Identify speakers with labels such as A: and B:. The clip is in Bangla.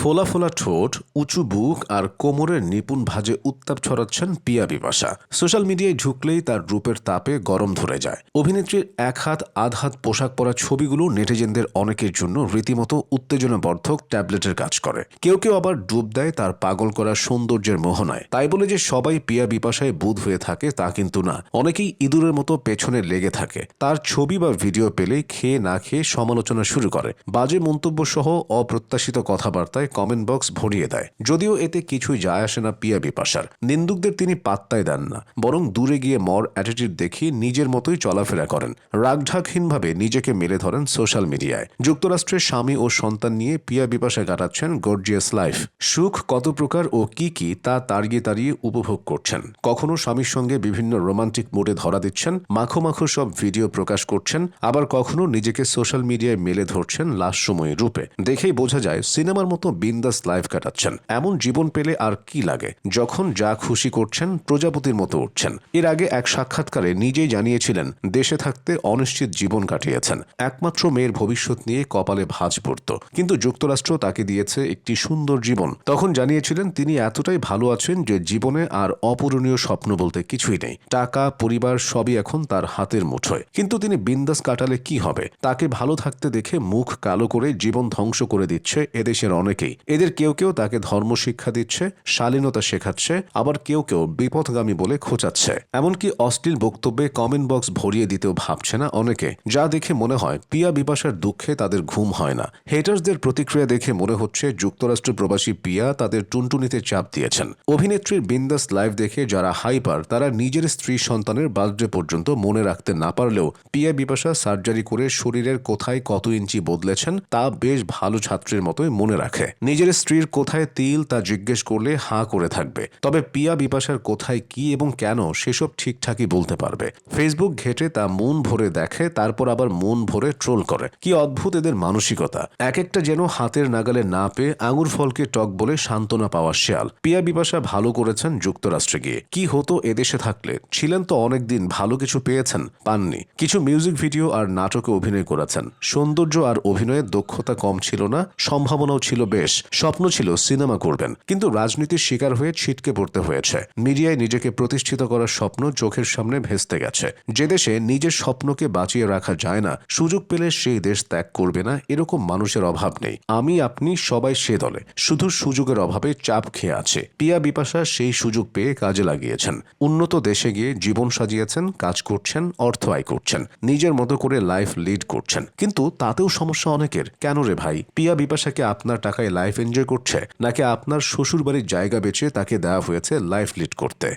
A: ফোলা ফোলা ঠোঁট, উঁচু বুক আর কোমরের নিপুণ ভাজে উত্তাপ ছড়াচ্ছেন পিয়া বিপাশা। সোশ্যাল মিডিয়ায় ঢুকলেই তার রূপের তাপে গরম ধরে যায়। অভিনেত্রীর এক হাত, আধ হাত পোশাক পরা ছবিগুলো নেটিজেনদের অনেকের জন্য রীতিমতো উত্তেজনাবর্ধক ট্যাবলেটের কাজ করে। কেউ কেউ আবার ডুব দেয় তার পাগল করা সৌন্দর্যের মোহনায়। তাই বলে যে সবাই পিয়া বিপাশায় বুধ হয়ে থাকে তা কিন্তু না। অনেকেই ইঁদুরের মতো পেছনে লেগে থাকে। তার ছবি বা ভিডিও পেলে খেয়ে না খেয়ে সমালোচনা শুরু করে। বাজে মন্তব্য সহ অপ্রত্যাশিত কথাবার্তায় কমেন্ট বক্স ভরিয়ে দেয়। যদিও এতে কিছুই যায় আসে না পিয়া বিপাশার। নিন্দুকদের তিনি পাত্তাই দেন না। বরং দূরে গিয়ে মর অ্যাটিটিউড দেখিয়ে নিজের মতোই চলাফেরা করেন। রাগঢাকহীনভাবে নিজেকে মেলে ধরেন সোশ্যাল মিডিয়ায় যুক্তরাষ্ট্রের স্বামী ও সন্তান নিয়ে পিয়া বিপাশা কাটাচ্ছেন গর্জিয়াস লাইফ সুখ কত প্রকার ও কি কি তা তাড়িয়ে তাড়িয়ে উপভোগ করছেন। কখনো স্বামীর সঙ্গে বিভিন্ন রোমান্টিক মোডে ধরা দিচ্ছেন, মাখো মাখো সব ভিডিও প্রকাশ করছেন, আবার কখনো নিজেকে সোশ্যাল মিডিয়ায় মেলে ধরছেন লাশ সময় রূপে। দেখেই বোঝা যায়, সিনেমার মতো বিন্দাস লাইফ কাটাচ্ছেন। এমন জীবন পেলে আর কি লাগে? যখন যা খুশি করছেন, প্রজাপতির মতো উঠছেন। এর আগে এক সাক্ষাৎকারে নিজেই জানিয়েছিলেন, দেশে থাকতে অনিশ্চিত জীবন কাটিয়েছেন। একমাত্র মেয়ের ভবিষ্যৎ নিয়ে কপালে ভাঁজ পড়ত। কিন্তু যুক্তরাষ্ট্র তাকে দিয়েছে একটি সুন্দর জীবন। তখন জানিয়েছিলেন, তিনি এতটাই ভালো আছেন যে জীবনে আর অপূরণীয় স্বপ্ন বলতে কিছুই নেই। টাকা, পরিবার সবই এখন তার হাতের মুঠোয়। কিন্তু তিনি বিন্দাস কাটালে কি হবে? তাকে ভালো থাকতে দেখে মুখ কালো করে জীবন ধ্বংস করে দিচ্ছে এদেশের অনেকেই। এদের কেউ কেউ তাকে ধর্ম শিক্ষা দিচ্ছে, শালীনতা শেখাচ্ছে, আবার কেউ কেউ বিপথগামী বলে খোঁচাচ্ছে। এমনকি অশ্লীল বক্তব্যে কমেন্ট বক্স ভরিয়ে দিতেও ভাবছে না অনেকে, যা দেখে মনে হয় পিয়া বিপাশার দুঃখে তাদের ঘুম হয় না। হেটার্সদের প্রতিক্রিয়া দেখে মনে হচ্ছে যুক্তরাষ্ট্র প্রবাসী পিয়া তাদের টুনটুনিতে চাপ দিয়েছেন। অভিনেত্রীর বিন্দাস লাইভ দেখে যারা হাইপার তারা নিজের স্ত্রী সন্তানের বার্থডে পর্যন্ত মনে রাখতে না পারলেও পিয়া বিপাশা সার্জারি করে শরীরের কোথায় কত ইঞ্চি বদলেছেন তা বেশ ভালো ছাত্রের মতোই মনে রাখে। নিজের স্ত্রীর কোথায় তিল তা জিজ্ঞেস করলে হাঁ করে থাকবে। তবে পিয়া বিপাশার কোথায় কি এবং কেন সেসব ঠিকঠাকই বলতে পারবে। ফেসবুক ঘেটে তা মন ভরে দেখে, তারপর আবার মন ভরে ট্রোল করে। কি অদ্ভুত এদের মানসিকতা। এক একটা যেন হাতের নাগালে না পেয়ে আঙুর ফলকে টক বলে সান্ত্বনা পাওয়া শেয়াল। পিয়া বিপাশা ভালো করেছেন যুক্তরাষ্ট্রে গিয়ে। কি হতো এদেশে থাকলে? ছিলেন তো অনেকদিন ভালো কিছু পেয়েছেন, পাননি। কিছু মিউজিক ভিডিও আর নাটকে অভিনয় করেছেন। সৌন্দর্য আর অভিনয়ের দক্ষতা কম ছিল না, সম্ভাবনাও ছিল বেশ। স্বপ্ন ছিল সিনেমা করবেন, কিন্তু রাজনীতির শিকার হয়ে ছিটকে পড়তে হয়েছে। মিডিয়ায় নিজেকে প্রতিষ্ঠিত করার স্বপ্ন চোখের সামনে ভেস্তে গেছে। যে দেশে নিজের স্বপ্নকে বাঁচিয়ে রাখা যায় না, সুযোগ পেলে সেই দেশ ত্যাগ করবে না, এরকম মানুষের অভাব নেই। আমি, আপনি সবাই সে দলে। শুধু সুযোগের অভাবে চাপ খেয়ে আছে। পিয়া বিপাশা সেই সুযোগ পেয়ে কাজে লাগিয়েছেন। উন্নত দেশে গিয়ে জীবন সাজিয়েছেন, কাজ করছেন, অর্থ আয় করছেন, নিজের মতো করে লাইফ লিড করছেন। কিন্তু তাতেও সমস্যা অনেকের। কেন রে ভাই? পিয়া বিপাশাকে আপনার টাকায় লাইফ এনজয় করছে, নাকি আপনার শ্বশুর বাড়ির জায়গা বেচে তাকে দেওয়া হয়েছে লাইফ লিড করতে?